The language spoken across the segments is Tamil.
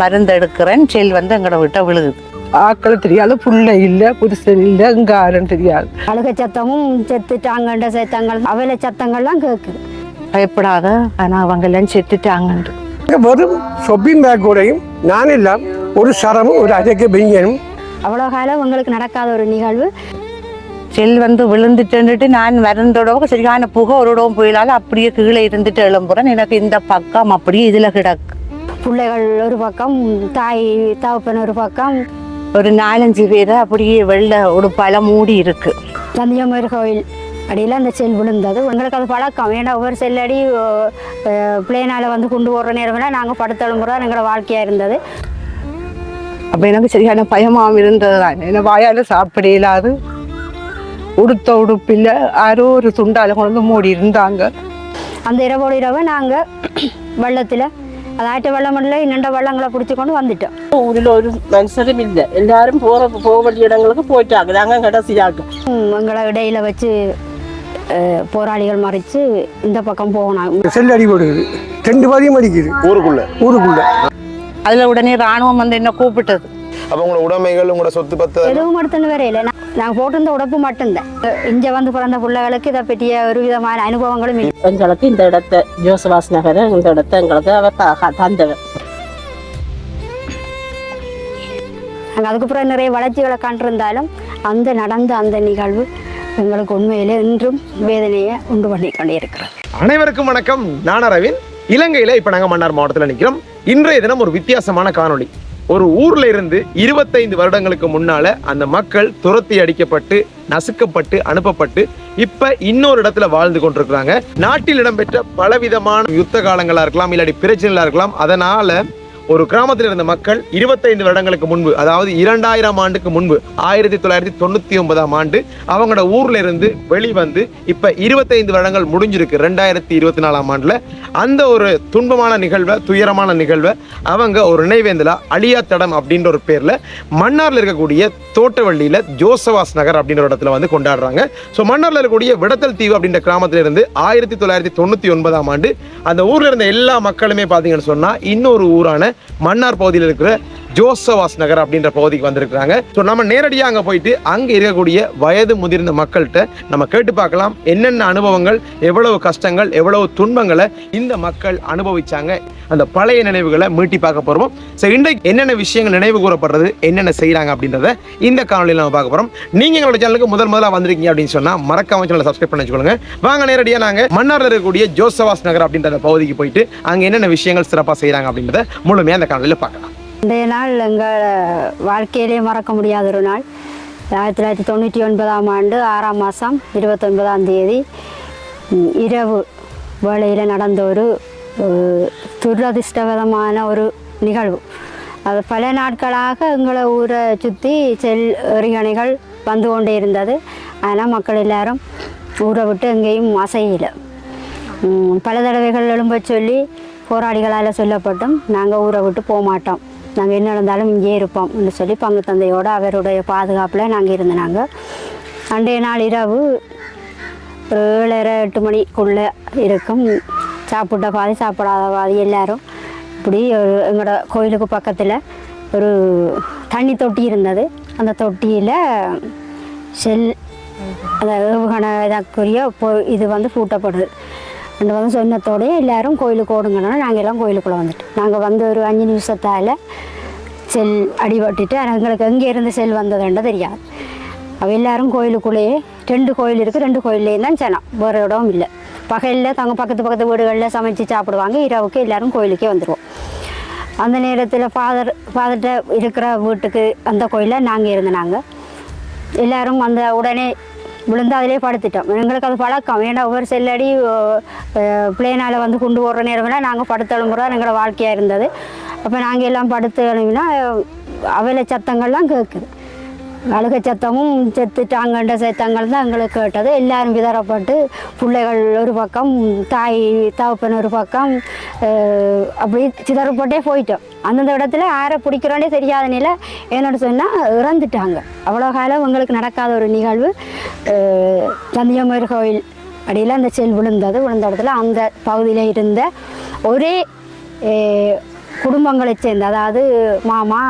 மருந்து எடுக்கிறேன் செல் வந்து எங்களோட விட்ட விழுகுது. ஆக்கள் தெரியாது புள்ள இல்லை புருஷன் இல்லை இங்காரன் தெரியாது. அழுக சத்தமும் செத்துட்டாங்கன்ற சத்தங்கள் அவையில சத்தங்கள்லாம் கேட்குது. பயப்படாத ஆனா அவங்க எல்லாம் செத்துட்டாங்கன்று. இங்க வெறும் ஷொப்பிங் பேக்கோடையும் நான் எல்லாம் ஒரு சரமும் ஒரு அஜக்க பெய்யனும் அவ்வளோ காலம் உங்களுக்கு நடக்காத ஒரு நிகழ்வு. செல் வந்து விழுந்துட்டுன்னுட்டு நான் மருந்தோட சரியான புகை ஒரு இடம் போயிடாலும் அப்படியே கீழே இருந்துட்டு எழும்புறேன். எனக்கு இந்த பக்கம் அப்படியே இதுல கிடக்கு. பிள்ளைகள் ஒரு பக்கம் தாய் தகப்பன் ஒரு பக்கம் ஒரு நாலஞ்சு பேரை அப்படியே வெள்ளை உடுப்பால மூடி இருக்கு. தந்தியமர் கோயில் அடியில் அந்த செல் விழுந்தது. எங்களுக்கு அது பழக்கம். ஏன்னா ஒவ்வொரு செல்லடி பிளேனால் வந்து கொண்டு போடுற நேரம்லாம் நாங்கள் படுத்தெழும்புறோம் எங்களோட வாழ்க்கையாக இருந்தது. அப்போ எனக்கு சரியான பயமாகவும் இருந்தது தான். என்ன வாயால் சாப்பிட இயலாது. உடுத்த உடுப்பில் யாரோ ஒரு துண்டால கொண்டு மூடி இருந்தாங்க. அந்த இரவோடு இரவு நாங்கள் வெள்ளத்தில் அதாட்ட வெள்ளம் இல்லை இன்னண்ட வெள்ளங்களை பிடிச்சி கொண்டு வந்துட்டோம் ஊரில் ஒரு மனுஷரும் இல்லை எல்லாரும் போற போக வேண்டிய இடங்களுக்கு போயிட்டாங்க நாங்க கடைசியாக ம், எங்களை இடையில வச்சு அஹ், போராளிகள் மறைச்சு இந்த பக்கம் போகணும் செல் அடி போடுது ரெண்டு பாதியும் அடிக்குது ஊருக்குள்ள ஊருக்குள்ள அதுல உடனே ராணுவம் வந்து என்ன கூப்பிட்டது அப்ப உங்களோட உடைமைகள் உங்களோட சொத்து பத்து எதுவும் எடுத்துன்னு வரையில. நான் நாங்கள் போட்டிருந்த உடப்பு மட்டும்தான். இங்கே வந்து பிறந்த பிள்ளைகளுக்கு இதை பற்றிய ஒரு விதமான அனுபவங்களும் இல்லை. எங்களுக்கு இந்த இடத்த ஜோசவாஸ் நகர இந்த இடத்த எங்களுக்கு அவர் தந்தவர். நாங்கள் அதுக்கப்புறம் நிறைய வளர்ச்சிகளை கண்டிருந்தாலும் அந்த நடந்த அந்த நிகழ்வு எங்களுக்கு உண்மையிலே இன்றும் வேதனையை உண்டு பண்ணி கொண்டே இருக்கிறது அனைவருக்கும் வணக்கம். நான் அரவிந்த். இலங்கையில இப்ப நாங்க மன்னார் மாவட்டத்துல நிக்கிறோம். இன்றைய தினம் ஒரு வித்தியாசமான காணொளி. ஒரு ஊர்ல இருந்து இருபத்தைந்து வருடங்களுக்கு முன்னால அந்த மக்கள் துரத்தி அடிக்கப்பட்டு நசுக்கப்பட்டு அனுப்பப்பட்டு இப்ப இன்னொரு இடத்துல வாழ்ந்து கொண்டிருக்கிறாங்க. நாட்டில் இடம்பெற்ற பலவிதமான யுத்த காலங்களா இருக்கலாம் இல்லாட்டி பிரச்சனைகளா இருக்கலாம் அதனால ஒரு கிராமத்தில் இருந்த மக்கள் இருபத்தைந்து வருடங்களுக்கு முன்பு அதாவது இரண்டாயிரம் ஆண்டுக்கு முன்பு ஆயிரத்தி தொள்ளாயிரத்தி தொண்ணூத்தி ஒன்பதாம் ஆண்டு அவங்களோட ஊர்ல இருந்து வெளிவந்து இப்ப இருபத்தைந்து வருடங்கள் முடிஞ்சிருக்கு ரெண்டாயிரத்தி இருபத்தி நாலாம் ஆண்டுல. அந்த ஒரு துன்பமான நிகழ்வை துயரமான நிகழ்வை அவங்க ஒரு நினைவேந்தலா அழியா தடம் அப்படின்ற ஒரு பேர்ல மன்னார்ல இருக்கக்கூடிய தோட்டவள்ளியில ஜோசவாஸ் நகர் அப்படின்ற ஒரு இடத்துல வந்து கொண்டாடுறாங்க. ஸோ மன்னாரில் இருக்கக்கூடிய விடத்தல் தீவு அப்படின்ற கிராமத்துல இருந்து ஆயிரத்தி தொள்ளாயிரத்தி தொண்ணூத்தி ஒன்பதாம் ஆண்டு அந்த ஊர்ல இருந்த எல்லா மக்களுமே பாத்தீங்கன்னு சொன்னா இன்னொரு ஊரான மன்னார் பகுதியில் இருக்கிற ஜோசவாஸ் நகர் அப்படின்ற பகுதிக்கு வந்திருக்கிறாங்க. ஸோ நம்ம நேரடியாக அங்கே போயிட்டு அங்கே இருக்கக்கூடிய வயது முதிர்ந்த மக்கள்கிட்ட நம்ம கேட்டு பார்க்கலாம். என்னென்ன அனுபவங்கள் எவ்வளவு கஷ்டங்கள் எவ்வளவு துன்பங்களை இந்த மக்கள் அனுபவிச்சாங்க. அந்த பழைய நினைவுகளை மீட்டி பார்க்க போகிறோம் ஸோ இன்றைக்கு என்னென்ன விஷயங்கள் நினைவு கூறப்படுறது என்னென்ன செய்கிறாங்க அப்படின்றத இந்த காணொலியில் நம்ம பார்க்க போகிறோம் நீங்கள் எங்களோட சேனலுக்கு முதல் முதலாக வந்திருக்கீங்க அப்படின்னு சொன்னால் மறக்காம சேனலை சப்ஸ்கிரைப் பண்ணி வச்சுக்கோங்க. வாங்க நேரடியாக நாங்கள் மன்னாரில் இருக்கக்கூடிய ஜோசவாஸ் நகர் அப்படின்ற அந்த பகுதிக்கு போயிட்டு அங்கே என்னென்ன விஷயங்கள் சிறப்பாக செய்கிறாங்க அப்படின்றத முழுமையாக அந்த காணொலியில் பார்க்கலாம். இன்றைய நாள் எங்கள் வாழ்க்கையிலே மறக்க முடியாத ஒரு நாள். ஆயிரத்தி தொள்ளாயிரத்தி தொண்ணூற்றி ஒன்பதாம் ஆண்டு ஆறாம் மாதம் இருபத்தொன்பதாம் தேதி இரவு வேளையில் நடந்த ஒரு துரதிர்ஷ்டவதமான ஒரு நிகழ்வு. அது பல நாட்களாக எங்களை ஊரை சுற்றி செல் எறிகணைகள் வந்து கொண்டே இருந்தது. ஆனால் மக்கள் எல்லாரும் ஊரை விட்டு எங்கேயும் அசையலை. பல தடவைகள் எழும்ப சொல்லி போராளிகளால் சொல்லப்பட்டும் நாங்கள் ஊரை விட்டு போக மாட்டோம் நாங்கள் என்ன நடந்தாலும் இங்கே இருப்போம் என்று சொல்லி பங்கு தந்தையோடு அவருடைய பாதுகாப்பில் நாங்கள் இருந்தாங்க அன்றைய நாள் இரவு ஒரு ஏழரை எட்டு மணிக்குள்ளே இருக்கும். சாப்பிட்ட பாதி சாப்பிடாத பாதி எல்லாரும் இப்படி ஒரு எங்களோட கோயிலுக்கு பக்கத்தில் ஒரு தண்ணி தொட்டி இருந்தது. அந்த தொட்டியில் செல் அந்த ஏவுகணை இதற்குரிய இது வந்து பூட்டப்படுது. ரெண்டு வந்து சொன்னத்தோடய எல்லாரும் கோயிலுக்கு ஓடுங்கன்னா நாங்கள் எல்லாம் கோயிலுக்குள்ளே வந்துட்டோம். நாங்கள் வந்து ஒரு அஞ்சு நிமிஷத்தால் செல் அடிபட்டுட்டு எங்களுக்கு எங்கே இருந்து செல் வந்ததுன்னு தெரியாது. அவள் எல்லாரும் கோயிலுக்குள்ளேயே ரெண்டு கோயில் இருக்குது ரெண்டு கோயில்லேயும் தான் ஜனம் வேறு இடம் இல்லை. பகலில் தங்க பக்கத்து பக்கத்து வீடுகளில் சமைச்சு சாப்பிடுவாங்க இரவுக்கு எல்லாரும் கோயிலுக்கே வந்துடுவோம் அந்த நேரத்தில் ஃபாதர் ஃபாதர்கிட்ட இருக்கிற வீட்டுக்கு அந்த கோயிலில் நாங்கள் இருந்தனாங்க எல்லாரும் அந்த உடனே விழுந்து அதிலே படுத்துட்டோம். எங்களுக்கு அது பழக்கம். ஏன்னா ஒவ்வொரு செல்லடி பிளேனால் வந்து கொண்டு போடுற நேரம்லாம் நாங்கள் படுத்தெழும்புறோம். எங்களோட வாழ்க்கையாக இருந்தது. அப்போ நாங்கள் எல்லாம் படுத்து எழுப்பினா அவையில சத்தங்கள்லாம் கேட்குது அழுக சத்தமும் செத்துட்டாங்கன்ற சத்தங்கள் தான் எங்களுக்கு கேட்டது. எல்லாரும் விதறப்பட்டு பிள்ளைகள் ஒரு பக்கம் தாய் தகப்பன் ஒரு பக்கம் அப்படி சிதறப்பட்டே போயிட்டோம். அந்தந்த இடத்துல யாரை பிடிக்கிறோன்னே தெரியாத நிலை. என்னோட சொன்னால் இறந்துட்டாங்க. அவ்வளோ காலம் எங்களுக்கு நடக்காத ஒரு நிகழ்வு. அஹ், சந்தியமர் கோயில் அடியில் அந்த செல் விழுந்தது. விழுந்த இடத்துல அந்த பகுதியில் இருந்த ஒரே குடும்பங்களை சேர்ந்து அதாவது மாமா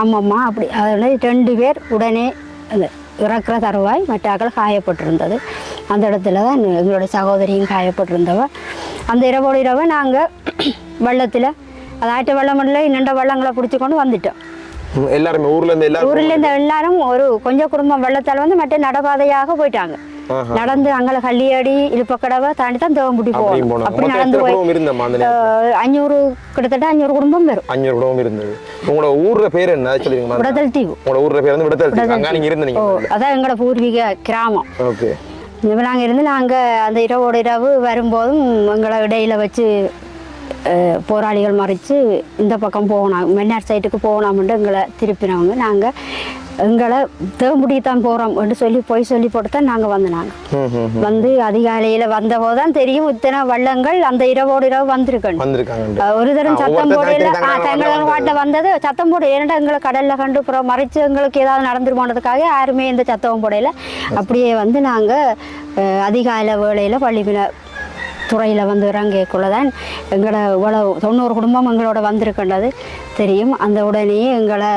அம்மம்மா அப்படி அதில் ரெண்டு பேர் உடனே அந்த இறக்குற தருவாய் மற்றாக்கள் காயப்பட்டிருந்தது. அந்த இடத்துல தான் எங்களுடைய சகோதரியும் காயப்பட்டிருந்தவ. அந்த இரவோடு இரவு நாங்கள் வெள்ளத்தில் அதாட்ட வெள்ளம் இல்லை இன்னண்ட வெள்ளங்களை பிடிச்சி கொண்டு வந்துட்டோம் எல்லாருமே ஊர்ல இருந்து எல்லாரும் ஊரில் இருந்த எல்லாரும் ஒரு கொஞ்சம் குடும்பம் வெள்ளத்தால் வந்து மற்ற நடபாதையாக போயிட்டாங்க. நடந்து அங்கே கள்ளியடி இழுப்பக்கடவை தாண்டி தான் தேவம்புட்டி போனாங்க அப்படி நடந்து போய் அஞ்சூறு கிட்டத்தட்ட அஞ்சூறு குடும்பம் வரும். அஞ்சூறு குடும்பம் இருந்தது. உங்களோட ஊர்ல பேர் என்ன? அது சொல்லுங்க விடதல் தீவு. உங்களோட ஊர்ல பேர் வந்து விடத்தல் தீவு. அங்க நீங்க இருந்தீங்க அதான் எங்களோட பூர்வீக கிராமம். ஓகே. நாங்கள் இருந்து நாங்கள் அந்த இரவோட இரவு வரும்போதும் எங்களை இடையில வச்சு போராளிகள் மறைச்சு இந்த பக்கம் போகணும். மென்னார் சைட்டுக்கு போகலாம்னு எங்களை திருப்பினவங்க. நாங்கள் எங்களை தேம்புடிக்கு தான் போகிறோம் என்று சொல்லி போய் சொல்லி போட்டு தான் நாங்கள் வந்து நாங்கள் வந்து அதிகாலையில் வந்தபோது தான் தெரியும் இத்தனை வள்ளங்கள் அந்த இரவோடு இரவு வந்திருக்கணும். ஒரு தரம் சத்தம் போடையில தங்களோட வந்தது. பாட்டில் வந்தது. சத்தம் போட ஏன்டா எங்களை கடல்ல கண்டு அப்புறம் மறைச்சு எங்களுக்கு ஏதாவது நடந்துரு போனதுக்காக யாருமே எந்த சத்தமும் போடையில அப்படியே வந்து நாங்க அஹ், அதிகாலை வேளையில பள்ளிப்பின துறையில் வந்து இறங்கக்குள்ள தான் எங்களோட இவ்வளவு தொண்ணூறு குடும்பம் எங்களோட வந்திருக்கின்றது. தெரியும். அந்த உடனேயே எங்களை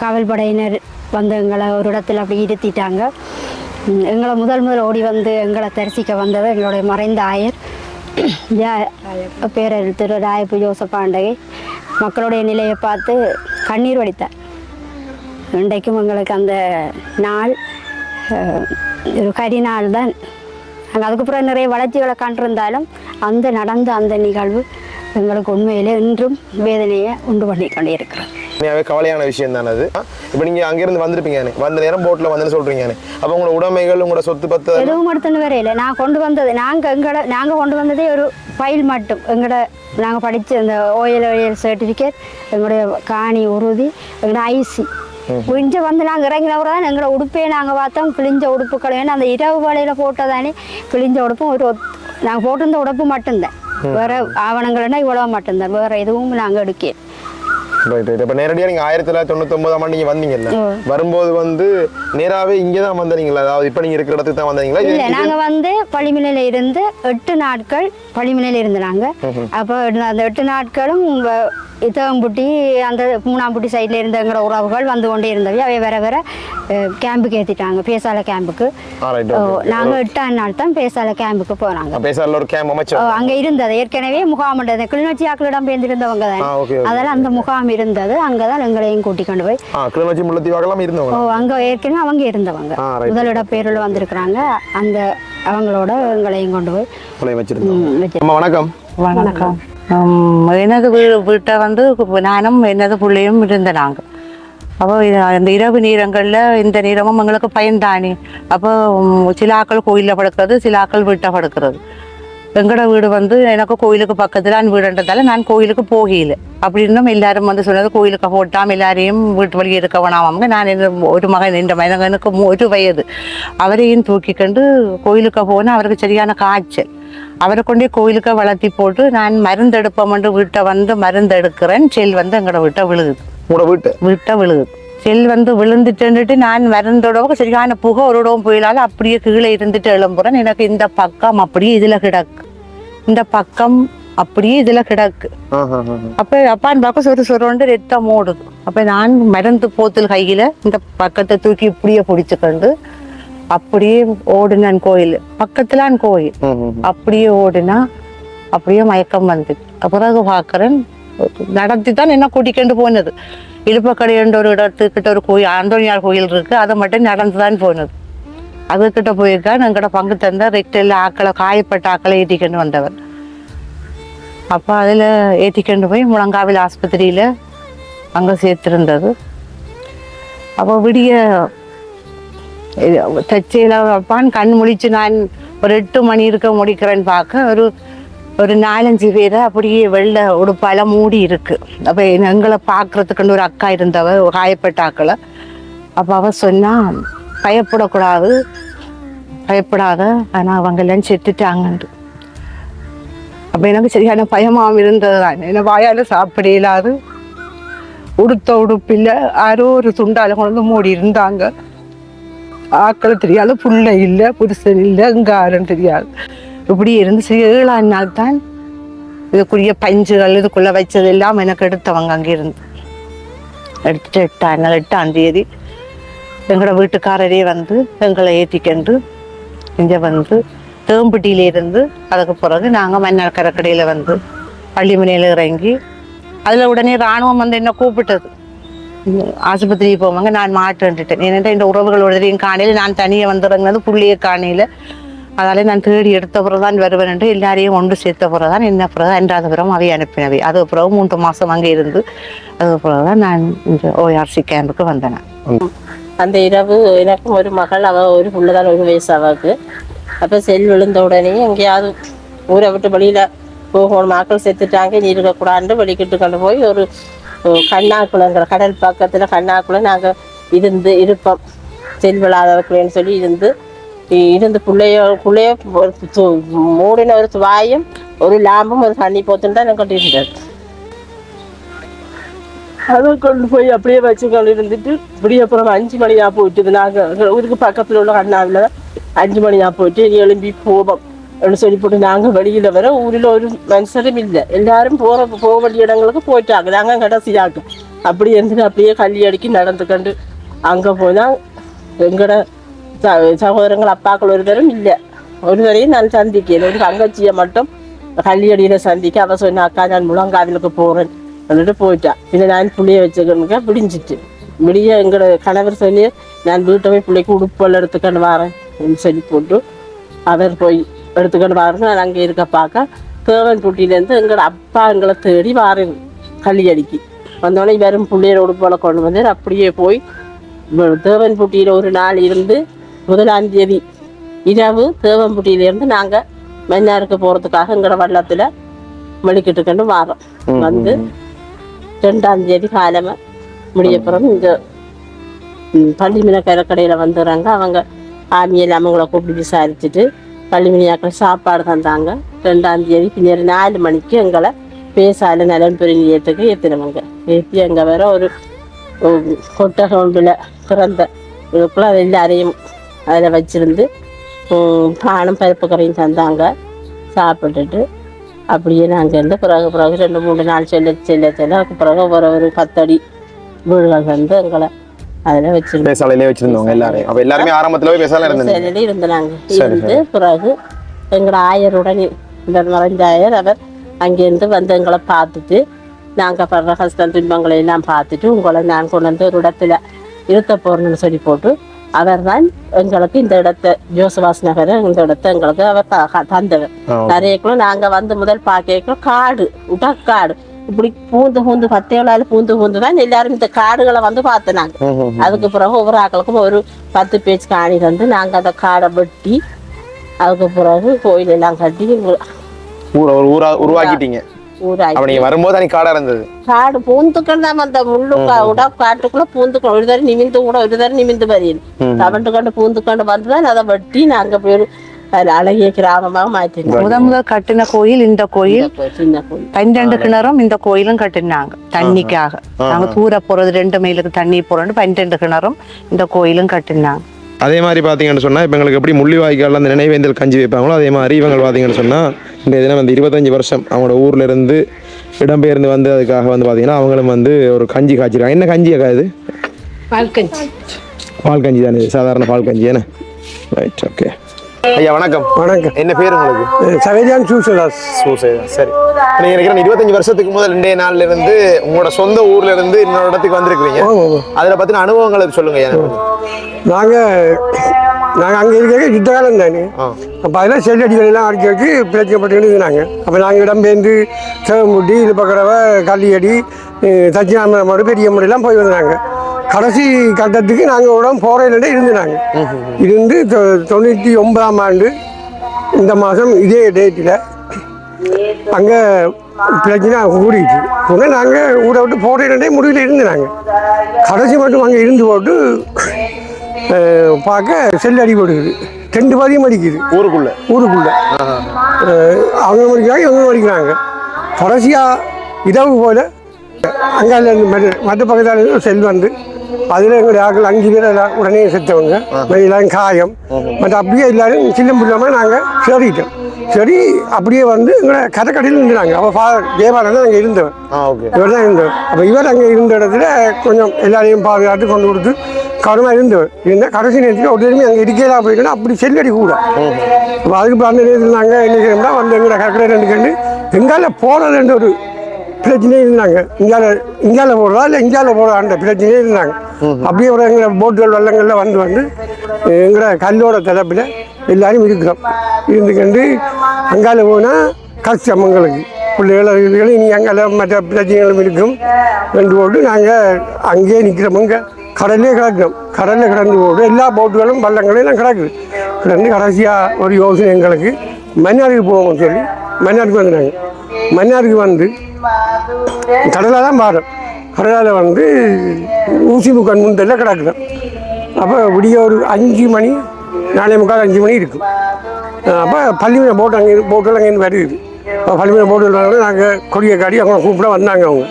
காவல்படையினர் வந்து எங்களை ஒரு இடத்துல அப்படி இருத்திட்டாங்க. எங்களை முதல் முதல் ஓடி வந்து எங்களை தரிசிக்க வந்தது எங்களுடைய மறைந்த ஆயர். ஜா- பேரர் திரு ராயப்பு ஜோசப் பாண்டகை. மக்களுடைய நிலையை பார்த்து கண்ணீர் வடித்தார். இன்றைக்கும் எங்களுக்கு அந்த நாள் ஒரு கரி நாள் தான் நாங்கள் அதுக்கப்புறம் நிறைய வளர்ச்சிகளை கண்டிருந்தாலும் அந்த நடந்த அந்த நிகழ்வு எங்களுக்கு உண்மையிலே இன்றும் வேதனையை உண்டு பண்ணி கொண்டே இருக்கிறோம் உண்மையாவே கவலையான விஷயம் தானே அது? இப்போ நீங்க அங்கிருந்து வந்திருப்பீங்க வந்த நேரம் போட்ல வந்துன்னு சொல்றீங்க அப்போ உங்களோட உடைமைகள் உங்களோட சொத்து பத்து எதுவும் எடுத்துன்னு வரையில நான் கொண்டு வந்தது நாங்கள் எங்களோட நாங்கள் கொண்டு வந்ததே ஒரு ஃபைல் மட்டும். எங்களோட நாங்கள் படித்த அந்த ஓஎல் ஓஎல் சர்டிஃபிகேட் எங்களுடைய காணி உறுதி எங்களோட ஐசி இஞ்ச வந்து நாங்கள் இறங்கினவரை தான் எங்களோட உடுப்பே நாங்கள் பார்த்தோம். கிழிஞ்ச உடுப்புகள் ஏன்னா அந்த இரவு வேலையில் போட்டதானே கிழிஞ்ச உடுப்பும் ஒரு நாங்கள் போட்டிருந்த உடுப்பு மட்டும்தான். வேற ஆவணங்கள்னா இவ்வளோ மட்டும்தான். வேற எதுவும் நாங்கள் எடுக்கல. ரைட் ரைட் இப்போ நேரடியாக நீங்கள் ஆயிரத்தி தொள்ளாயிரத்தி தொண்ணூத்தி ஒன்பதாம் ஆண்டு நீங்கள் வந்தீங்கல்ல. வரும்போது வந்து நேராவே இங்கே தான் வந்தீங்களா அதாவது இப்போ நீங்கள் இருக்கிற இடத்துக்கு தான் வந்தீங்களா? இல்ல நாங்க வந்து பழிமலையில இருந்து எட்டு நாட்கள் பழிமலையில இருந்தாங்க அப்போ அந்த எட்டு நாட்களும் இத்தகம்புட்டி அந்த மூணாம்புட்டி சைட்ல இருந்த எங்களோட உறவுகள் வந்து கொண்டே இருந்தவை. அவை வேற வேற கேம்புக்கு ஏத்திட்டாங்க பேசால கேம்புக்கு ஆ ரைட் ஓ, நாங்க எட்டாம் நாள் தான் பேசால கேம்புக்கு போனாங்க பேசாரில் ஒரு கேம் ஓ, அமைச்சர் அங்க இருந்தது. ஏற்கனவே முகாம் கிளிநொச்சி ஆக்களிடம் பேர்ந்திருந்தவங்க தான். அதெல்லாம் அந்த முகாம் இருந்தது. அங்கதான் எங்களையும் கூட்டி கொண்டு போய் ஆ கிளிநொச்சி முள்ளத்தீவாகலாம் ஓ இருந்தவங்க அங்க ஏற்கனவே அவங்க இருந்தவங்க. முதலிட பேரில் வந்திருக்கிறாங்க. அந்த அவங்களோட எங்களையும் கொண்டு போய் வச்சிருந்தோம் வணக்கம். வணக்கம். உம், எனது வீ வீட்டை வந்து நானும் எனது பிள்ளையும் இருந்த நாங்கள் அப்போ இ- அந்த இரவு நேரங்களில் இந்த நேரமும் எங்களுக்கு பயன்தானே அப்போ உம், சில ஆக்கள் கோயிலில் படுக்கிறது சில ஆக்கள் வீட்டை படுக்கிறது. எங்களோட வீடு வந்து எனக்கு கோயிலுக்கு பக்கத்தில் நான் வீடுன்றதால நான் கோயிலுக்கு போகல அப்படி இருந்தும் எல்லாரும் வந்து சொன்னது கோயிலுக்கு போட்டாம் எல்லாரையும் வீட்டு வழி இருக்க வேணாமாங்க நான் ஒரு மகன் இந்த மகனுக்கு ஒரு வயது. அவரையும் தூக்கிக்கொண்டு கோயிலுக்கு போனால் அவருக்கு சரியான காய்ச்சல். அவரை கொண்டே கோயிலுக்கு வளர்த்தி போட்டு நான் மருந்து எடுப்போம்னு வீட்டை வந்து மருந்து எடுக்கிறேன். செல் வந்து எங்களோட வீட்டை விழுகுது. வீட்டை விழுகுது. செல் வந்து விழுந்துட்டுன்னுட்டு நான் மருந்தோட சரியான புகை ஒரு இடம் போயினாலும் அப்படியே கீழே இருந்துட்டு எழும்புறேன். எனக்கு இந்த பக்கம் அப்படியே இதுல கிடக்கு. இந்த பக்கம் அப்படியே இதுல கிடக்கு. அப்ப அப்பான் பார்க்க சொரு சொருண்டு ரத்தம் ஓடுது. அப்ப நான் மருந்து போத்தல் கையில இந்த பக்கத்தை தூக்கி இப்படியே பிடிச்சுக்கொண்டு அப்படியே ஓடுனான் கோயில். பக்கத்துல கோயில். அப்படியே ஓடுனா அப்படியே மயக்கம் வந்து பிறகு பார்க்கறேன். நடத்தி தான் என்ன கூட்டிக்கொண்டு போனது. இழுப்பக்கடையன்ற ஒரு இடத்துக்கிட்ட ஒரு கோயில் ஆண்டோனியார் கோயில் இருக்கு அதை மட்டும் நடந்து தான் போனது. அதுக்கிட்ட போயிருக்கா எங்கட பங்கு தந்த ரெக்டில் ஆக்களை காயப்பட்ட ஆக்களை ஏற்றிக்கொண்டு வந்தவர் அப்போ அதில் ஏற்றிக்கொண்டு போய் முழங்காவில் ஆஸ்பத்திரியில் அங்கே சேர்த்துருந்தது. அப்போ விடிய தச்சையில் வைப்பான் கண் முழிச்சு நான் ஒரு எட்டு மணி இருக்க முடிக்கிறேன்னு பார்க்க ஒரு ஒரு நாலஞ்சு பேரை அப்படியே வெள்ளை உடுப்பால மூடி இருக்கு. அப்போ எங்களை பார்க்குறதுக்குன்னு ஒரு அக்கா இருந்தவ காயப்பட்ட ஆக்களை அப்போ அவ சொன்னால் பயப்படக்கூடாது. பயப்படாத. ஆனால் அவங்க எல்லாம் செத்துட்டாங்கன்ட்டு. அப்போ எனக்கு சரியான பயமாகவும் இருந்தது தான். என்ன வாயால் சாப்பிட இல்லாது. உடுத்த உடுப்பில் யாரோ ஒரு துண்டால் கொண்டு வந்து மூடி இருந்தாங்க. ஆக்களை தெரியாது புள்ள இல்லை புருஷன் இல்லை எங்காருன்னு தெரியாது. இப்படி இருந்து சரி ஏழாம் தான் இதுக்குரிய பஞ்சுகள் இதுக்குள்ள வச்சது எல்லாம் எனக்கு எடுத்தவங்க அங்கிருந்து. எடுத்துட்டு எட்டாம் நாள் எட்டாம் தேதி எங்களோட வீட்டுக்காரரே வந்து எங்களை ஏற்றிக்கண்டு இங்கே வந்து தேம்பட்டியில இருந்து அதுக்கு பிறகு நாங்கள் மன்னர் கடற்கரையில் வந்து பள்ளிமனையில் இறங்கி அதில் உடனே இராணுவம் வந்து என்ன கூப்பிட்டது. ஆஸ்பத்திரி போவாங்க நான் மாட்டேன்ட்டுட்டேன் ஏன்னா இந்த உறவுகள் உடனே காணையில் நான் தனியாக வந்துறங்கிறது புள்ளிய காணையில் அதாலே நான் தேடி எடுத்த பிறகுதான் வருவேன் என்று எல்லாரையும் ஒன்று சேர்த்த பிறகுதான் என்ன பிறகு என்றாத பிறகு அவை அனுப்பினவை. அது பிறகு மூன்று மாதம் அங்கே இருந்து அது பிறகுதான் நான் இந்த ஓஆர்சி கேம்புக்கு வந்தேன் அந்த இரவு எனக்கும் ஒரு மகள் அவ ஒரு புள்ளதான் ஒரு வயசு அவளுக்கு. அப்போ செல் விழுந்த உடனே எங்கேயாவது ஊரை விட்டு வெளியில் போகணும் மக்கள் செத்துட்டாங்க நீ இருக்கக்கூடாதுன்னு வெளிக்கிட்டு கொண்டு போய் ஒரு கண்ணாக்குளங்கிற கடல் பக்கத்தில் கண்ணாக்குளம் நாங்கள் இருந்து இருப்போம். செல் விழாதவர்களேன்னு சொல்லி இருந்து இருந்து பிள்ளைய பிள்ளைய ஒரு மூடின ஒரு துவாயும் ஒரு லாம்பும் ஒரு தண்ணி போத்துன்னு தான் எனக்கு கொண்டு இருந்தது அதை கொண்டு போய் அப்படியே வச்சு கொண்டு இருந்துட்டு இப்படியே அப்புறம் அஞ்சு மணியாக போயிட்டு நாங்கள் ஊருக்கு பக்கத்தில் உள்ள கண்ணாவில் அஞ்சு மணியாக போயிட்டு இனி எழும்பி போவோம் அப்படின்னு சொல்லி போட்டு நாங்கள் வெளியில் வர ஊரில் ஒரு மனுஷரும் இல்லை எல்லாரும் போகிற போக வேண்டிய இடங்களுக்கு போயிட்டாங்க நாங்கள் கடைசியாக்கும் அப்படி இருந்துட்டு அப்படியே கல்வி அடிக்கி நடந்து கண்டு அங்கே போனால் எங்களோட சகோதரங்கள் அப்பாக்கள் ஒருத்தரும் இல்லை. ஒருவரையும் நான் சந்திக்கிறேன் ஒரு தங்கச்சியை மட்டும் கல்லியடியில் சந்திக்க. அவ சொன்ன அக்கா நான் முழங்காவிலுக்கு போகிறேன் வந்துட்டு போயிட்டா. பின்ன நான் புள்ளைய வச்சுக்கணுங்க பிடிஞ்சிட்டு விடிய எங்களோட கணவர் சொல்லி நான் வீட்டை போய் பிள்ளைக்கு உடுப்பெல்லாம் எடுத்துக்கொண்டு வரேன். சொல்லி போட்டு அவர் போய் எடுத்துக்கொண்டு வரேன் நான் அங்கே இருக்க பார்க்க தேவன்புட்டியிலேருந்து எங்களோட அப்பா எங்களை தேடி வாரேன் கல்லியடிக்கு வந்தோடனே வெறும் பிள்ளையோட உடுப்பெல்லாம் கொண்டு வந்து அப்படியே போய் வ- தேவன்புட்டியில் ஒரு நாள் இருந்து முதலாம் தேதி இரவு தேவன்புட்டியிலேருந்து நாங்கள் மன்னாருக்கு போகிறதுக்காக எங்களோட வள்ளத்தில் வெளிக்கிட்டு கொண்டு வாரோம். வந்து ரெண்டாம் தேதி காலமா முடியப்புறம் ம், பள்ளிமீன கடற்கடையில் வந்துடுறாங்க அவங்க ஆமியில் அவங்கள கூப்பிட்டு விசாரிச்சுட்டு பள்ளிமணியாக்கள் சாப்பாடு தந்தாங்க. ரெண்டாம் தேதி பின்னாடி நாலு மணிக்கு எங்களை பேசால நலன் பெருநிலையத்துக்கு ஏற்றினவங்க ஏற்றி அங்கே வேற ஒரு ஒரு கொட்டகை ஒன்றில் பிறந்த இதுக்குள்ள அது எல்லாரையும் அதில் வச்சிருந்து பானம் பருப்பு கரையும் தந்தாங்க. சாப்பிட்டுட்டு அப்படியே நாங்கள் இருந்து பிறகு பிறகு ரெண்டு மூணு நாள் செல்ல செல்ல செல்ல பிறகு ஒரு ஒரு பத்தடி வீடுகள் வந்து எங்களை அதில் வச்சிருந்தோம். பேசாலையிலே வச்சிருந்தவங்க எல்லாரையும். அப்ப எல்லாருமே ஆரம்பத்துல போய் பேசால இருந்தாங்க. சிலையில இருந்தாங்க இருந்து பிறகு எங்களோட ஆயருடன் இந்த மறைஞ்ச ஆயர் அவர் அங்கேருந்து வந்து எங்களை பார்த்துட்டு நாங்கள் படுற கஷ்டம் துன்பங்களை எல்லாம் பார்த்துட்டு உங்களை நான் கொண்டு வந்து ஒரு இடத்துல இருத்த போறேன்னு சொல்லி போட்டு அவர் தான் எங்களுக்கு இந்த இடத்த ஜோசவாஸ் நகர் இந்த இடத்த எங்களுக்கு அவர் தந்தவர். நிறையக்குள்ள நாங்க வந்து முதல் பார்க்க காடு உடற்காடு. இப்படி பூந்து பூந்து பத்தேழால பூந்து பூந்து தான் எல்லாரும் இந்த காடுகளை வந்து பார்த்தினாங்க. அதுக்கு பிறகு ஒவ்வொரு ஆக்களுக்கும் ஒரு பத்து பேஜ் காணி தந்து நாங்க அந்த காடை வெட்டி அதுக்கு பிறகு கோயில் எல்லாம் கட்டி ஊரை உருவாக்கிட்டீங்க. அப்ப நீங்க வரும்போது அன்னைக்கு காடா இருந்தது. காடு பூந்துக்கள் தான் அந்த முள்ளு கா- உட காட்டுக்குள்ள பூந்துக்கள் ஒரு தடவை நிமிந்து கூட ஒரு தடவை நிமிந்து வரையில். தவண்டு கொண்டு பூந்துக்கொண்டு வந்துதான் அதை வெட்டி நாங்க போய் அதில் அழகிய கிராமமாக முத முதல் கட்டின கோயில் இந்த கோயில். பன்னிரண்டு கிணறும் இந்த கோயிலும் கட்டினாங்க. தண்ணிக்காக. நாங்க தூர போறது ரெண்டு மைலுக்கு தண்ணி போறோம்னு பன்னிரண்டு கிணறும் இந்த கோயிலும் கட்டினாங்க. அதே மாதிரி பார்த்தீங்கன்னு சொன்னால் இப்போ எங்களுக்கு எப்படி முள்ளிவாய்க்கால் அந்த நினைவேந்தல் கஞ்சி வைப்பாங்களோ அதே மாதிரி இவங்க பார்த்தீங்கன்னு சொன்னால் இந்த தினம் வந்து இருபத்தஞ்சி வருஷம் அவங்களோட ஊர்ல இருந்து இடம்பெயர்ந்து வந்து அதுக்காக வந்து பார்த்தீங்கன்னா அவங்களும் வந்து ஒரு கஞ்சி காய்ச்சிருக்காங்க. என்ன கஞ்சி இது? பால் கஞ்சி தானே இது? சாதாரண பால் கஞ்சி என்ன ரைட் ஓகே ஐயா வணக்கம். வணக்கம். என்ன பேர் உங்களுக்கு? சவேஜான் சூசலாஸ். சூசைதா சரி. நீங்க நினைக்கிறேன் இருபத்தஞ்சு வருஷத்துக்கு முதல் இன்றைய நாள்ல இருந்து உங்களோட சொந்த ஊர்ல இருந்து இன்னொரு இடத்துக்கு வந்திருக்கிறீங்க. அதுல பத்தின அனுபவங்களை சொல்லுங்க. நாங்கள் நாங்கள் அங்கே இருக்கிற யுத்த காலம் தானே. அப்போ அதெல்லாம் செல்லடிகள் எல்லாம் அடிக்க வச்சு பிழைக்கப்பட்டு இருந்தாங்க அப்போ நாங்கள் இடம்பெயர்ந்து சேவமுட்டி இது பக்கடவை கல்லியடி தட்சிணாமலை பெரிய முறையெல்லாம் போய் வந்தாங்க. கடைசி கட்டத்துக்கு நாங்கள் உடம்பு இருந்தாங்க இருந்து தொ- தொண்ணூற்றி ஒன்பதாம் ஆண்டு இந்த மாதம் இதே டேட்டில் அங்கே பிரச்சனை கூடிடுச்சு. உடனே நாங்கள் ஊரை விட்டு போகிறே முடிவில் இருந்தாங்க கடைசி மட்டும் அங்கே இருந்து போட்டு பார்க்க செல் அடி கொடுக்குது ரெண்டு பதியம் அடிக்குது. ஊருக்குள்ள? ஊருக்குள்ள. அவங்க மடிக்கிறாங்க இவங்க மடிக்கிறாங்க கடைசியாக இரவு போல அங்கே மற்ற பக்கத்தால் செல் வந்து அதில் எங்களுடைய ஆட்கள் அஞ்சு பேர் உடனே செத்தவங்க. எல்லாம் காயம். மற்ற அப்படியே எல்லாரும் சின்ன பிள்ளாமல் நாங்கள் சரிட்டோம் சரி அப்படியே வந்து எங்களை கதைக்கடையில் இருந்தாங்க அவள் ஃபா தேவாலயம் தான் அங்கே இருந்தவர். இவர் தான் இருந்தவர். அப்போ இவர் அங்கே இருந்த இடத்துல கொஞ்சம் எல்லாரையும் பாதுகாத்து கொண்டு கொடுத்து கவனமாக இருந்தவர். இருந்தால் கடைசி நேரத்தில் ஒரு திரும்பி அங்கே இருக்கேலாம் போயிட்டுனா அப்படி செல்லடி கூட. அப்போ அதுக்கு அந்த நேரத்தில் நாங்கள் என்ன செய்யணும்னா வந்து எங்களை ரெண்டு கண்டு எங்கால போகிறதுன்ற ஒரு பிரச்சனையே இருந்தாங்க இங்கால இங்கால போகிறதா இல்லை இங்கால போகிறதான்ற பிரச்சனையே இருந்தாங்க அப்படியே ஒரு எங்களை போட்டுகள் வெள்ளங்களில் வந்து வந்து எங்களை கல்லோட தலைப்பில் எல்லாரும் இருக்கிறோம். இருந்துக்கண்டு அங்கால போனால் கஷ்டம் எங்களுக்கு பிள்ளைகள் இதுகள் இனி அங்கால மற்ற பிரச்சனைகளும் இருக்கும். ரெண்டு போட்டு நாங்கள் அங்கேயே நிற்கிறோம் இங்கே கடல்லே கிடக்கிறோம் கடலில் கிடந்து போட்டு எல்லா போட்டுகளும் வள்ளங்களும் எல்லாம் கிடக்குது. கிடந்து கடைசியாக ஒரு யோசனை எங்களுக்கு. மன்னாருக்கு போவோம்னு சொல்லி மன்னாருக்கு வந்துட்டாங்க. மன்னாருக்கு வந்து கடலாக தான் பாடும் கடலால் வந்து ஊசி முக்கன் முந்தெல்லாம் கிடக்குறோம் அப்போ விடிய ஒரு அஞ்சு மணி நாலே முக்கால் அஞ்சு மணி இருக்கும். அப்போ பள்ளிமீன போட்டு அங்கே போட்டெல்லாம் அங்கேருந்து வருது. அப்போ பள்ளிமீன போட்டு நாங்கள் கொடியை காட்டி அவங்க கூப்பிட வந்தாங்க அவங்க.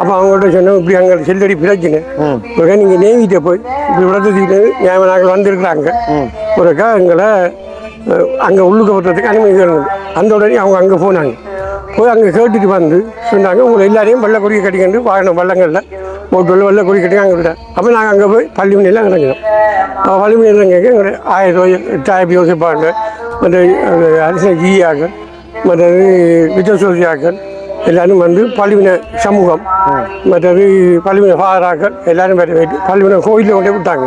அப்போ அவங்கள்ட்ட சொன்னோம் இப்படி அங்கே செல்லடி பிரச்சனை. ஒருக்கா நீங்கள் நேவிட்ட போய் இப்படி விடத்துக்கு ஞாபகம் நாங்கள் வந்திருக்கிறாங்க. ஒருக்கா எங்களை அங்கே உள்ளுக்கு போகிறதுக்கு அனுமதி அந்த உடனே அவங்க அங்கே போனாங்க. போய் அங்கே கேட்டுட்டு வந்து சொன்னாங்க உங்களை எல்லாரையும் வெள்ளை கட்டிக்கிட்டு வாகனம் வள்ளங்களில் போட்டுள்ள வெள்ளை கொடி கட்டி அங்கே விட்டேன். அப்போ நாங்கள் அங்கே போய் பள்ளிமணியில் இறங்கினோம். அப்போ பள்ளிமணியில் இறங்க எங்களை ஆயிரம் ரூபாய் எட்டாயிரம் யோசிப்பாங்க மற்ற அரசு ஜியாக்கள் மற்றது விஜயசோசியாக்கள் எல்லாரும் வந்து பள்ளிவின சமூகம் மற்றது பள்ளிவின ஃபாதராக்கள் எல்லாரும் பேர் வைத்து பள்ளிவின கோயிலில் கொண்டே விட்டாங்க.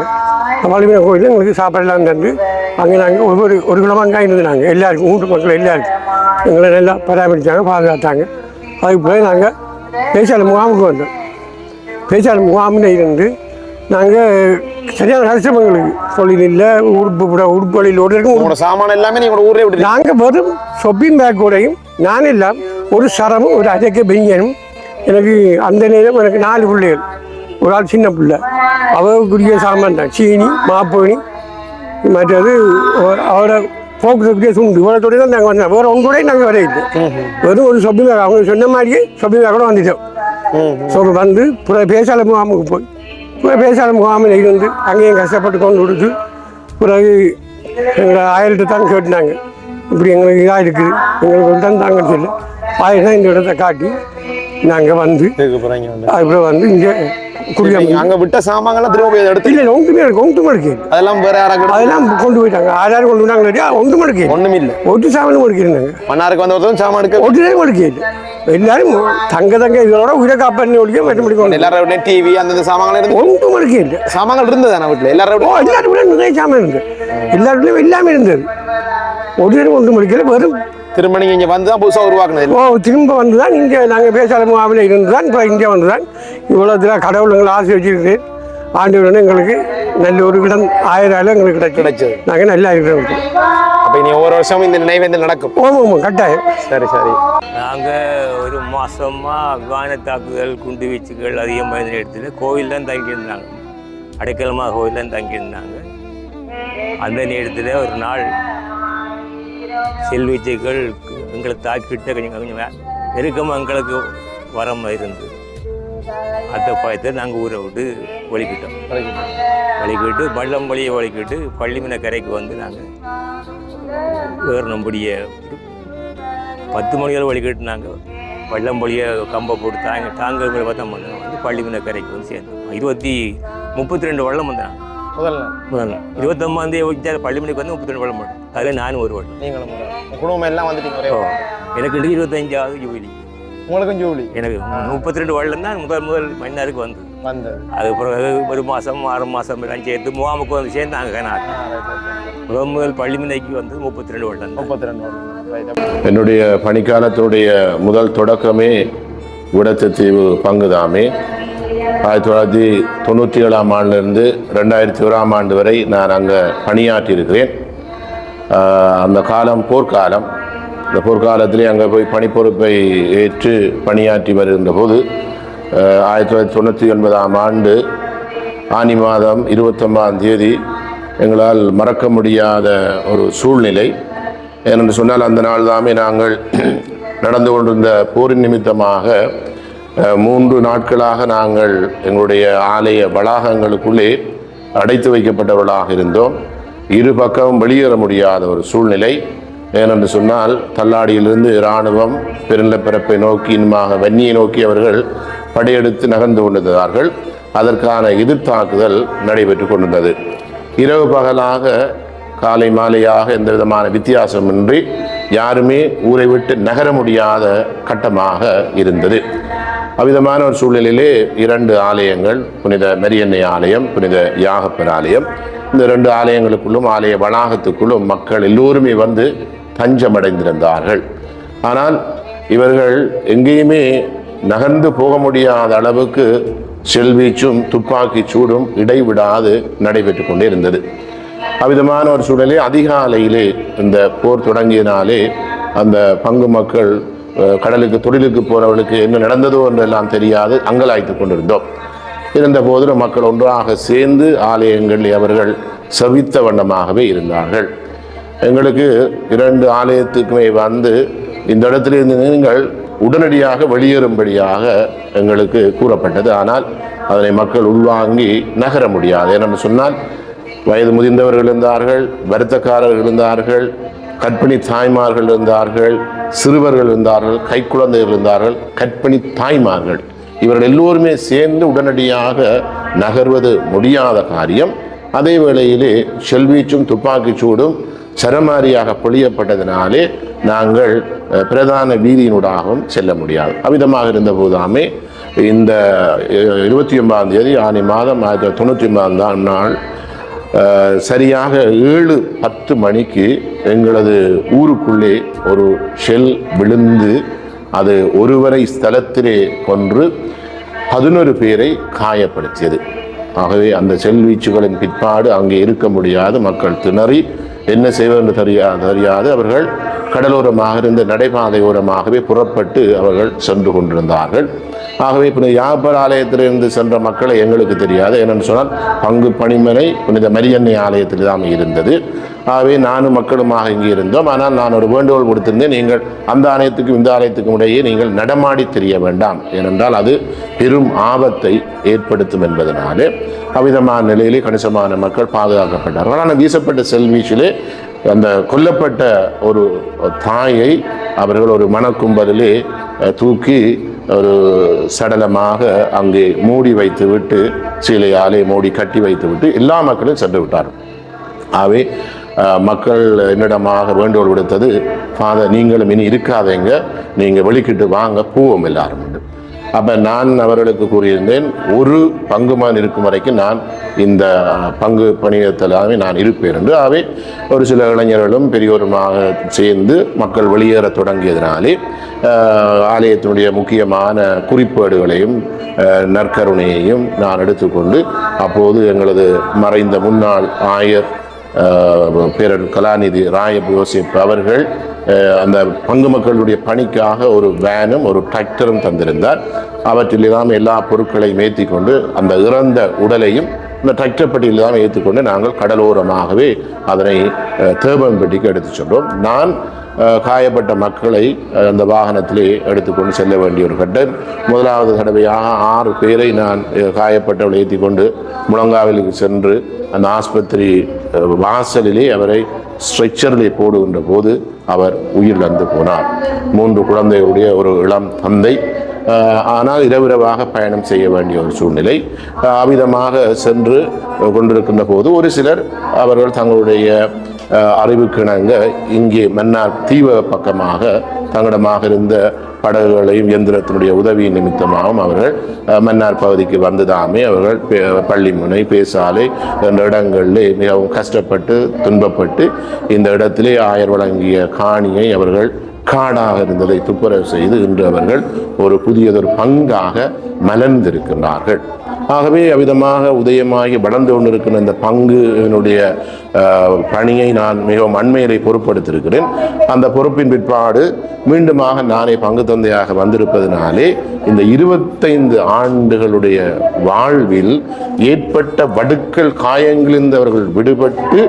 பள்ளிவின கோயிலில் எங்களுக்கு சாப்பாடெல்லாம் தந்து அங்கே நாங்கள் ஒவ்வொரு ஒரு கிலோமாக இருந்தாங்க எல்லாருக்கும் ஊட்டு மக்கள் எல்லாருக்கும் எங்களை நல்லா பராமரித்தாங்க பாதுகாத்தாங்க. அதுக்கு பிறகு நாங்கள் பேச்சாளர் முகாமுக்கு வந்தோம். பேச்சாளர் முகாமில் இருந்து நாங்கள் சரியான கஷ்டம் எங்களுக்கு தொழில் இல்லை உடுப்பு உடுப்பு வழியில் ஓடுறதுக்கும் உங்களோட சாமான எல்லாமே நீங்க உங்களோட ஊரே விட்டு நாங்கள் வெறும் ஷொப்பிங் பேக்கோடையும் நான் எல்லாம் ஒரு சரமும் ஒரு அஜக்க பெஞ்சனும் எனக்கு அந்த நேரம் எனக்கு நாலு பிள்ளைகள். ஒரு ஆள் சின்ன பிள்ளை. அவருக்குரிய சாமான் தான். சீனி மாப்போனி மற்றது அவ- அவரை போக்குறதுக்குரிய துண்டு இவ்வளோத்தோடய தான் நாங்கள் வந்தோம். வேறு உங்க கூட நாங்கள் வர இல்லை. வெறும் ஒரு ஷொப்பிங் பேக் அவங்க சொன்ன மாதிரியே ஷொப்பிங் பேக்கோட வந்துட்டோம். ஸோ வந்து புற பேசால முகாமுக்கு போய் புற பேசால முகாமில் இருந்து அங்கேயும் கஷ்டப்பட்டு கொண்டு கொடுத்து பிறகு எங்களை ஆயிரத்தை தான் கேட்டினாங்க. இப்படி எங்களுக்கு இதாக இருக்குது. எங்களுக்கு தான் தாங்கன்னு சொல்லி. ஆயிரம் இந்த இடத்த காட்டி நாங்கள் வந்து வந்து. அதுக்கப்புறம் வந்து இங்கே குடியாம நீங்க அங்க விட்ட சாமான்லாம் திரும்ப போய் எடுத்து இல்லை ஒன்றுமே இருக்கு ஒன்றுமே இருக்கு. அதெல்லாம் வேற யாராவது அதெல்லாம் கொண்டு போயிட்டாங்க. ஆறாயிரம் கொண்டு வந்தாங்க இல்லையா? ஒன்றுமே இருக்கு. ஒண்ணும் இல்ல. ஒட்டு சாமானும் முடிக்கிறாங்க மன்னாருக்கு வந்த ஒருத்தரும் சாமான் எடுக்க ஒட்டுமே முடிக்கல எல்லாரும் தங்க தங்க இதோட உயிரை காப்பாற்றி ஒழிக்க முடிக்கும் எல்லாரும் வீட்லயும் டிவி அந்தந்த சாமான்கள் இருந்து ஒன்றும் முடிக்கல சாமான்கள் இருந்தது தானே வீட்டுல எல்லாரும் ஓ எல்லாரும் நிறைய சாமான் இருந்து. எல்லாருக்கும் எல்லாமே இருந்தது. ஒரு நேரம் ஒன்றும் முடிக்கல வெறும் திரும்ப நீங்க இங்க வந்து தான் புதுசா உருவாக்குனது. ஓ திரும்ப வந்து தான் இங்கே நாங்கள் பேசாத முகாமில் இருந்து தான் இப்போ இங்கே வந்து தான் இவ்வளோ தூரம் கடவுள் எங்களை ஆசை வச்சிருக்கிறேன் ஆண்டு எங்களுக்கு நல்ல ஒரு இடம் ஆயிரம் ஆயிரம் எங்களுக்கு கிடைச்சது. நாங்கள் நல்லா இருக்கிறோம். அப்ப இனி ஒவ்வொரு வருஷமும் இந்த நினைவேந்தல் நடக்கும். ஓம் ஓம் கட்டாயம். சரி சரி. நாங்கள் ஒரு மாதமாக ஆப்கான தாக்குதல் குண்டு வீச்சுகள் அதிகமாக இருந்த இடத்துல கோவில் தான் தங்கியிருந்தாங்க. அடைக்கலமாக கோவில் தான் தங்கியிருந்தாங்க. அந்த நேரத்தில் ஒரு நாள் செல்வீச்சைகள் எங்களை தாக்கிட்டு கொஞ்சம் கொஞ்சம் நெருக்கமாக எங்களுக்கு வரம் இருந்து அந்த பயத்தை நாங்கள் ஊரை விட்டு ஒழிக்கிட்டோம். வலிக்கிட்டு பள்ளம் வழியை ஒழிக்கிட்டு பள்ளிமன கரைக்கு வந்து நாங்கள் ஏறினபடிய பத்து மணிகள் ஒழிக்கிட்டு நாங்கள் பள்ளம் வழியை கம்பை போட்டு தாங்க தாங்க பத்தம் வந்து பள்ளிமன கரைக்கு வந்து சேர்ந்தோம் இருபத்தி முப்பத்தி ரெண்டு வள்ளம் வந்தாங்க முதல்ல. முதல்ல. இருபத்தொம்பதாம் தேதி வச்சாரு பள்ளிமணிக்கு வந்து முப்பத்தி ரெண்டு வள்ளம் மட்டும் அதில் நானும் ஒரு நீங்களும். உங்க குடும்பம் எல்லாம் வந்துட்டீங்க ஒரே எனக்கு இருபத்தஞ்சாவது ஜூபிலி உங்களுக்கும் ஜூலி? எனக்கு முப்பத்தி ரெண்டு தான் முதல் முதல் மன்னாருக்கு வந்தது. வந்தது அது பிறகு ஒரு மாதம் ஆறு மாதம் எல்லாம் சேர்த்து முகாமுக்கு வந்து சேர்ந்தாங்க கனாக்கு முதல் முதல் பள்ளிமனைக்கு வந்து முப்பத்தி ரெண்டு தான். முப்பத்தி ரெண்டு என்னுடைய பணிக்காலத்துடைய முதல் தொடக்கமே விடத்தீவு பங்குதாமே. ஆயிரத்தி தொள்ளாயிரத்தி தொண்ணூற்றி ஏழாம் ஆண்டிலிருந்து ரெண்டாயிரத்தி ஓராம் ஆண்டு வரை நான் அங்கே பணியாற்றியிருக்கிறேன். அந்த காலம் போர்க்காலம். இந்த போர்க்காலத்திலே அங்கே போய் பணிப்பொறுப்பை ஏற்று பணியாற்றி வருகின்ற போது ஆயிரத்தி தொள்ளாயிரத்தி தொண்ணூற்றி ஒன்பதாம் ஆண்டு ஆனி மாதம் இருபத்தொன்பதாம் தேதி எங்களால் மறக்க முடியாத ஒரு சூழ்நிலை. ஏனென்று சொன்னால் அந்த நாள் தாமே நாங்கள் நடந்து கொண்டிருந்த போரின் நிமித்தமாக மூன்று நாட்களாக நாங்கள் எங்களுடைய ஆலய வளாகங்களுக்குள்ளே அடைத்து வைக்கப்பட்டவர்களாக இருந்தோம். இரு பக்கமும் வெளியேற முடியாத ஒரு சூழ்நிலை. ஏனென்று சொன்னால் தள்ளாடியிலிருந்து இராணுவம் பெருநிலப்பரப்பை நோக்கி இன்பமாக வன்னியை நோக்கி அவர்கள் படையெடுத்து நகர்ந்து கொண்டிருந்தார்கள். அதற்கான எதிர்த்தாக்குதல் நடைபெற்று கொண்டிருந்தது. இரவு பகலாக காலை மாலையாக எந்த விதமான வித்தியாசமின்றி யாருமே ஊரை விட்டு நகர முடியாத கட்டமாக இருந்தது. அவ்விதமான ஒரு சூழ்நிலையிலே இரண்டு ஆலயங்கள் புனித மெரியன்னை ஆலயம் புனித யாகப்பர் ஆலயம். இந்த ரெண்டு ஆலயங்களுக்குள்ளும் ஆலய வளாகத்துக்குள்ளும் மக்கள் எல்லோருமே வந்து தஞ்சமடைந்திருந்தார்கள். ஆனால் இவர்கள் எங்கேயுமே நகர்ந்து போக முடியாத அளவுக்கு செல்வீச்சும் துப்பாக்கி சூடும் இடைவிடாது நடைபெற்று கொண்டே இருந்தது. அவ்விதமான ஒரு சூழலே அதிகாலையிலே இந்த போர் தொடங்கியனாலே அந்த பங்கு மக்கள் கடலுக்கு தொழிலுக்கு போறவர்களுக்கு என்ன நடந்ததோ என்றெல்லாம் தெரியாது அங்கலாய்த்து கொண்டிருந்தோம். இருந்த மக்கள் ஒன்றாக சேர்ந்து ஆலயங்களில் அவர்கள் சவித்த வண்ணமாகவே இருந்தார்கள். எங்களுக்கு இரண்டு ஆலயத்துக்குமே வந்து இந்த இடத்திலிருந்து நீங்கள் உடனடியாக வெளியேறும்படியாக எங்களுக்கு கூறப்பட்டது. ஆனால் அதனை மக்கள் உள்வாங்கி நகர முடியாது. ஏனென்று சொன்னால் வயது முதிர்ந்தவர்கள் இருந்தார்கள் வருத்தக்காரர்கள் இருந்தார்கள் கற்பிணி தாய்மார்கள் இருந்தார்கள் சிறுவர்கள் இருந்தார்கள் கைக்குழந்தைகள் இருந்தார்கள் கற்பிணி தாய்மார்கள். இவர்கள் எல்லோருமே சேர்ந்து உடனடியாக நகர்வது முடியாத காரியம். அதே வேளையிலே செல்வீச்சும் துப்பாக்கிச்சூடும் சரமாரியாக பொழியப்பட்டதினாலே நாங்கள் பிரதான வீதியினூடாகவும் செல்ல முடியாது. அவ்விதமாக இருந்தபோதாமே இந்த இருபத்தி ஒன்பதாம் தேதி ஆணி மாதம் ஆயிரத்தி தொள்ளாயிரத்தி தொண்ணூற்றி ஒன்பதாம் நாள் சரியாக ஏழு பத்து மணிக்கு எங்களது ஊருக்குள்ளே ஒரு ஷெல் விழுந்து அது ஒருவரை ஸ்தலத்திலே கொன்று பதினொரு பேரை காயப்படுத்தியது. ஆகவே அந்த செல்வீச்சுகளின் பிற்பாடு அங்கே இருக்க முடியாது. மக்கள் திணறி என்ன செய்வதென்று தெரியா தெரியாது. அவர்கள் கடலோரமாக இருந்த நடைபாதையோரமாகவே புறப்பட்டு அவர்கள் சென்று கொண்டிருந்தார்கள். ஆகவே புனித யாப்பர் ஆலயத்திலிருந்து சென்ற மக்களை எங்களுக்கு தெரியாது. என்னென்னு சொன்னால் பங்கு பணிமனை புனித மரியன்னை ஆலயத்தில் தான் இருந்தது. ஆகவே நானும் மக்களுமாக இங்கே இருந்தோம். ஆனால் நான் ஒரு வேண்டுகோள் கொடுத்திருந்தேன் நீங்கள் அந்த ஆலயத்துக்கும் இந்த ஆலயத்துக்கும் இடையே நீங்கள் நடமாடி தெரிய வேண்டாம். ஏனென்றால் அது பெரும் ஆபத்தை ஏற்படுத்தும் என்பதனாலே அவ்விதமான நிலையிலே கணிசமான மக்கள் பாதுகாக்கப்பட்டார்கள். ஆனால் வீசப்பட்ட செல்வீச்சிலே அந்த கொல்லப்பட்ட ஒரு தாயை அவர்கள் ஒரு மணக்கும்பலிலே தூக்கி ஒரு சடலமாக அங்கே மூடி வைத்து விட்டு சீலையாலே மூடி கட்டி வைத்து விட்டு எல்லா மக்களும் சென்று விட்டார்கள். ஆகவே மக்கள் என்னிடமாக வேண்டுகோள் விடுத்தது ஃபாதர் நீங்களும் இனி இருக்காதேங்க. நீங்கள் வெளிக்கிட்டு வாங்க பூவம் எல்லாரும் உண்டு. அப்போ நான் அவர்களுக்கு கூறியிருந்தேன் ஒரு பங்குமான் இருக்கும் வரைக்கும் நான் இந்த பங்கு பணியத்தலாமே நான் இருப்பேன் என்று. ஆகவே ஒரு சில இளைஞர்களும் பெரியோருமாக சேர்ந்து மக்கள் வெளியேற தொடங்கியதினாலே ஆலயத்தினுடைய முக்கியமான குறிப்பேடுகளையும் நற்கருணையையும் நான் எடுத்துக்கொண்டு அப்போது எங்களது மறைந்த முன்னாள் ஆயர் பேரன் கலாநிதி ராயப் யோசிப் அவர்கள் அந்த பங்கு மக்களுடைய பணிக்காக ஒரு வேனும் ஒரு டிராக்டரும் தந்திருந்தார். அவற்றில் இல்லாமல் எல்லா பொருட்களையும் ஏற்றி கொண்டு அந்த இறந்த உடலையும் இந்த டிராக்டர் பெட்டியில் தான் ஏற்றுக்கொண்டு நாங்கள் கடலோரமாகவே அதனை அஹ், தேவம்பட்டிக்கு எடுத்து சென்றோம். நான் காயப்பட்ட மக்களை அந்த வாகனத்திலே எடுத்துக்கொண்டு செல்ல வேண்டிய ஒரு கட்டம் முதலாவது தடவையாக ஆறு பேரை நான் காயப்பட்டவளை ஏற்றி கொண்டு முழங்காவிலுக்கு சென்று அந்த ஆஸ்பத்திரி வாசலிலே அவரை ஸ்ட்ரெச்சரிலே போடுகின்ற போது அவர் உயிரிழந்து போனார். மூன்று குழந்தைகளுடைய ஒரு இளம் தந்தை ஆனால் இரவிரவாக பயணம் செய்ய வேண்டிய ஒரு சூழ்நிலை. அஹ், சென்று கொண்டிருக்கின்ற போது ஒரு சிலர் அவர்கள் தங்களுடைய அறிவுக்கிணங்க இங்கே மன்னார் தீவ பக்கமாக தங்களிடமாக இருந்த படகுகளையும் இயந்திரத்தினுடைய உதவி நிமித்தமாகவும் அவர்கள் மன்னார் பகுதிக்கு வந்ததாமே அவர்கள் பே- பள்ளிமுனை பேசாலை என்ற இடங்களிலே மிகவும் கஷ்டப்பட்டு துன்பப்பட்டு இந்த இடத்திலே ஆயர் வழங்கிய காணியை அவர்கள் காடாக இருந்ததை துப்புரவு செய்து இன்று அவர்கள் ஒரு புதியதொரு பங்காக மலர்ந்திருக்கின்றார்கள். ஆகவே அவ்விதமாக உதயமாகி வளர்ந்து கொண்டிருக்கிற இந்த பங்குனுடைய பணியை நான் மிகவும் அண்மையிலே பொறுப்படுத்திருக்கிறேன் அந்த பொறுப்பின் பிற்பாடு மீண்டுமாக நானே பங்கு தந்தையாக வந்திருப்பதனாலே இந்த இருபத்தைந்து ஆண்டுகளுடைய வாழ்வில் ஏற்பட்ட வடுக்கள் காயங்களிலிருந்து அவர்கள் விடுபட்டு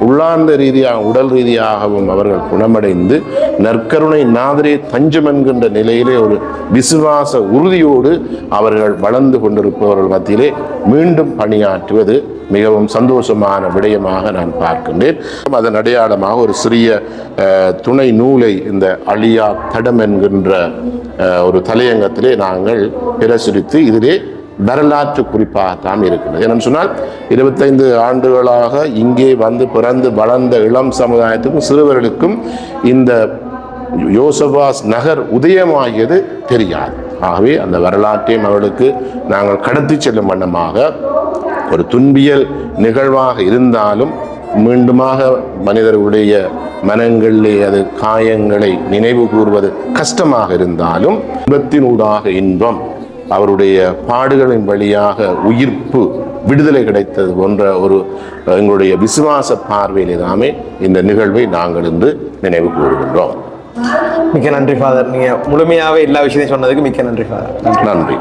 உள்ளார்ந்த ரீதியாக உடல் ரீதியாகவும் அவர்கள் குணமடைந்து நற்கருணை நாதரே தஞ்சம் என்கின்ற நிலையிலே ஒரு விசுவாச உறுதியோடு அவர்கள் வளர்ந்து கொண்டிருப்பவர்கள் மத்தியிலே மீண்டும் பணியாற்றுவது மிகவும் சந்தோஷமான விடயமாக நான் பார்க்கின்றேன். அதன் அடையாளமாக ஒரு சிறிய துணை நூலை இந்த அழியா தடம் என்கின்ற ஒரு தலையங்கத்திலே நாங்கள் பிரசுரித்து இதிலே வரலாற்று குறிப்பாகத்தான் இருக்கிறது என்னன்னு சொன்னால் இருபத்தைந்து ஆண்டுகளாக இங்கே வந்து பிறந்து வளர்ந்த இளம் சமுதாயத்துக்கும் சிறுவர்களுக்கும் இந்த யோசபாஸ் நகர் உதயமாகியது தெரியாது. ஆகவே அந்த வரலாற்றையும் அவர்களுக்கு நாங்கள் கடத்தி செல்லும் வண்ணமாக ஒரு துன்பியல் நிகழ்வாக இருந்தாலும் மீண்டுமாக மனிதர்களுடைய மனங்களிலே அது காயங்களை நினைவு கூறுவது கஷ்டமாக இருந்தாலும் இன்பத்தினூடாக இன்பம் அவருடைய பாடுகளின் வழியாக உயிர்ப்பு விடுதலை கிடைத்தது போன்ற ஒரு எங்களுடைய விசுவாச பார்வையிலே தாமே இந்த நிகழ்வை நாங்கள் இன்று நினைவு கூறுகின்றோம். மிக்க நன்றி ஃபாதர் நீங்க முழுமையாவே எல்லா விஷயத்தையும் சொன்னதுக்கு மிக்க நன்றி ஃபாதர் நன்றி.